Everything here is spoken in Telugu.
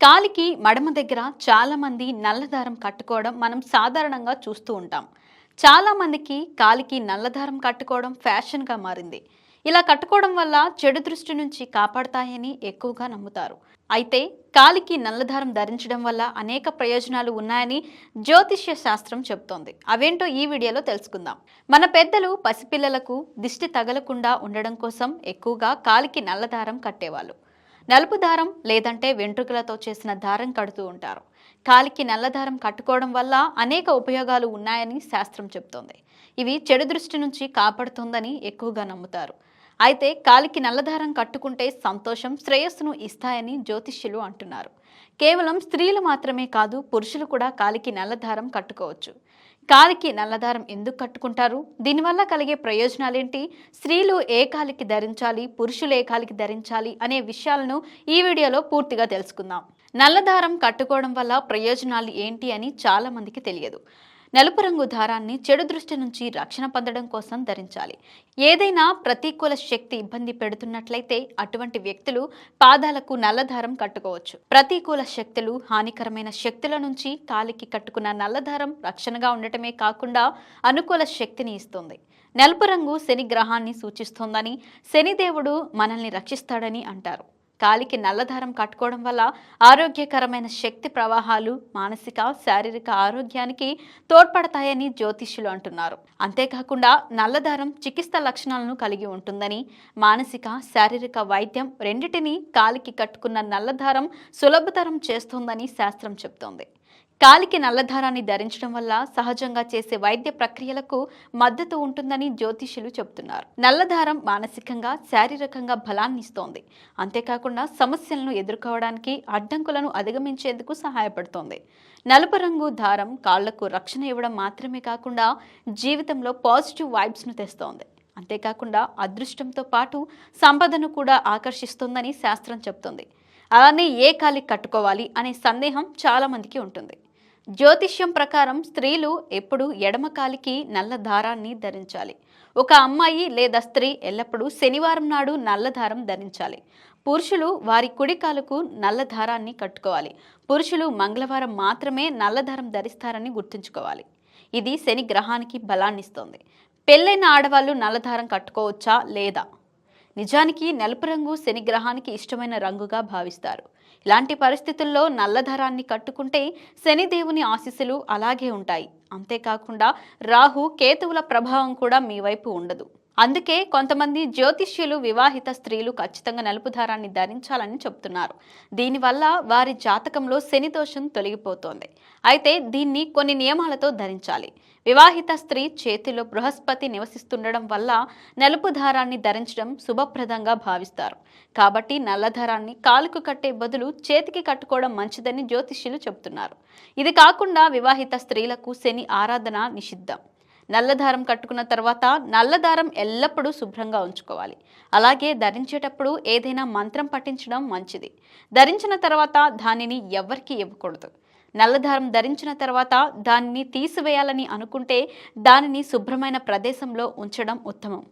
కాలికి మడమ దగ్గర చాలామంది నల్లదారం కట్టుకోవడం మనం సాధారణంగా చూస్తూ ఉంటాం. చాలామందికి కాలికి నల్లదారం కట్టుకోవడం ఫ్యాషన్గా మారింది. ఇలా కట్టుకోవడం వల్ల చెడు దృష్టి నుంచి కాపాడతాయని ఎక్కువగా నమ్ముతారు. అయితే కాలికి నల్లదారం ధరించడం వల్ల అనేక ప్రయోజనాలు ఉన్నాయని జ్యోతిష్య శాస్త్రం చెబుతోంది. అవేంటో ఈ వీడియోలో తెలుసుకుందాం. మన పెద్దలు పసిపిల్లలకు దిష్టి తగలకుండా ఉండడం కోసం ఎక్కువగా కాలికి నల్లదారం కట్టేవాళ్ళు. నలుపు దారం లేదంటే వెంట్రుకలతో చేసిన దారం కడుతూ ఉంటారు. కాలికి నల్లదారం కట్టుకోవడం వల్ల అనేక ఉపయోగాలు ఉన్నాయని శాస్త్రం చెబుతోంది. ఇవి చెడు దృష్టి నుంచి కాపాడుతుందని ఎక్కువగా నమ్ముతారు. అయితే కాలికి నల్లదారం కట్టుకుంటే సంతోషం శ్రేయస్సును ఇస్తాయని జ్యోతిష్యులు అంటున్నారు. కేవలం స్త్రీలు మాత్రమే కాదు పురుషులు కూడా కాలికి నల్లదారం కట్టుకోవచ్చు. కాలికి నల్లదారం ఎందుకు కట్టుకుంటారు? దీనివల్ల కలిగే ప్రయోజనాలేంటి? స్త్రీలు ఏ కాలికి ధరించాలి? పురుషులు ఏ కాలికి ధరించాలి? అనే విషయాలను ఈ వీడియోలో పూర్తిగా తెలుసుకుందాం. నల్లదారం కట్టుకోవడం వల్ల ప్రయోజనాలు ఏంటి అని చాలామందికి తెలియదు. నలుపు రంగు దారాన్ని చెడు దృష్టి నుంచి రక్షణ పొందడం కోసం ధరించాలి. ఏదైనా ప్రతికూల శక్తి ఇబ్బంది పెడుతున్నట్లయితే అటువంటి వ్యక్తులు పాదాలకు నల్లదారం కట్టుకోవచ్చు. ప్రతికూల శక్తులు హానికరమైన శక్తుల నుంచి కాలికి కట్టుకున్న నల్లదారం రక్షణగా ఉండటమే కాకుండా అనుకూల శక్తిని ఇస్తుంది. నలుపు రంగు శని గ్రహాన్ని సూచిస్తోందని శనిదేవుడు మనల్ని రక్షిస్తాడని అంటారు. కాలికి నల్లదారం కట్టుకోవడం వల్ల ఆరోగ్యకరమైన శక్తి ప్రవాహాలు మానసిక శారీరక ఆరోగ్యానికి తోడ్పడతాయని జ్యోతిష్యులు అంటున్నారు. అంతేకాకుండా నల్లదారం చికిత్స లక్షణాలను కలిగి ఉంటుందని మానసిక శారీరక వైద్యం రెండిటిని కాలికి కట్టుకున్న నల్లదారం సులభతరం చేస్తోందని శాస్త్రం చెబుతోంది. కాలికి నల్లధారాన్ని ధరించడం వల్ల సహజంగా చేసే వైద్య ప్రక్రియలకు మద్దతు ఉంటుందని జ్యోతిష్యులు చెబుతున్నారు. నల్లధారం మానసికంగా శారీరకంగా బలాన్ని ఇస్తోంది. అంతేకాకుండా సమస్యలను ఎదుర్కోవడానికి అడ్డంకులను అధిగమించేందుకు సహాయపడుతోంది. నలుపు రంగు దారం కాళ్ళకు రక్షణ ఇవ్వడం మాత్రమే కాకుండా జీవితంలో పాజిటివ్ వైబ్స్ను తెస్తోంది. అంతేకాకుండా అదృష్టంతో పాటు సంపదను కూడా ఆకర్షిస్తుందని శాస్త్రం చెబుతుంది. అలానే ఏ కాలికి కట్టుకోవాలి అనే సందేహం చాలా మందికి ఉంటుంది. జ్యోతిష్యం ప్రకారం స్త్రీలు ఎప్పుడు ఎడమ కాలికి నల్ల దారాన్ని ధరించాలి. ఒక అమ్మాయి లేదా స్త్రీ ఎల్లప్పుడూ శనివారం నాడు నల్ల దారం ధరించాలి. పురుషులు వారి కుడి కాలుకు నల్ల దారాన్ని కట్టుకోవాలి. పురుషులు మంగళవారం మాత్రమే నల్ల దారం ధరిస్తారని గుర్తుంచుకోవాలి. ఇది శని గ్రహానికి బలాన్నిస్తోంది. పెళ్ళైన ఆడవాళ్ళు నల్లధారం కట్టుకోవచ్చా? లేదా? నిజానికి నలుపు రంగు శని గ్రహానికి ఇష్టమైన రంగుగా భావిస్తారు. ఇలాంటి పరిస్థితుల్లో నల్లధరాన్ని కట్టుకుంటే శనిదేవుని ఆశీస్సులు అలాగే ఉంటాయి. అంతేకాకుండా రాహు కేతువుల ప్రభావం కూడా మీ వైపు ఉండదు. అందుకే కొంతమంది జ్యోతిష్యులు వివాహిత స్త్రీలు ఖచ్చితంగా నలుపు దారాన్ని ధరించాలని చెప్తున్నారు. దీనివల్ల వారి జాతకంలో శని దోషం తొలగిపోతోంది. అయితే దీన్ని కొన్ని నియమాలతో ధరించాలి. వివాహిత స్త్రీ చేతిలో బృహస్పతి నివసిస్తుండడం వల్ల నలుపు దారాన్ని ధరించడం శుభప్రదంగా భావిస్తారు. కాబట్టి నల్లధారాన్ని కాలుకు కట్టే బదులు చేతికి కట్టుకోవడం మంచిదని జ్యోతిష్యులు చెబుతున్నారు ఇది కాకుండా వివాహిత స్త్రీలకు శని ఆరాధన నిషిద్ధం. నల్లదారం కట్టుకున్న తర్వాత నల్లదారం ఎల్లప్పుడూ శుభ్రంగా ఉంచుకోవాలి. అలాగే ధరించేటప్పుడు ఏదైనా మంత్రం పఠించడం మంచిది. ధరించిన తర్వాత దానిని ఎవరికి ఇవ్వకూడదు. నల్లదారం ధరించిన తర్వాత దానిని తీసివేయాలని అనుకుంటే దానిని శుభ్రమైన ప్రదేశంలో ఉంచడం ఉత్తమం.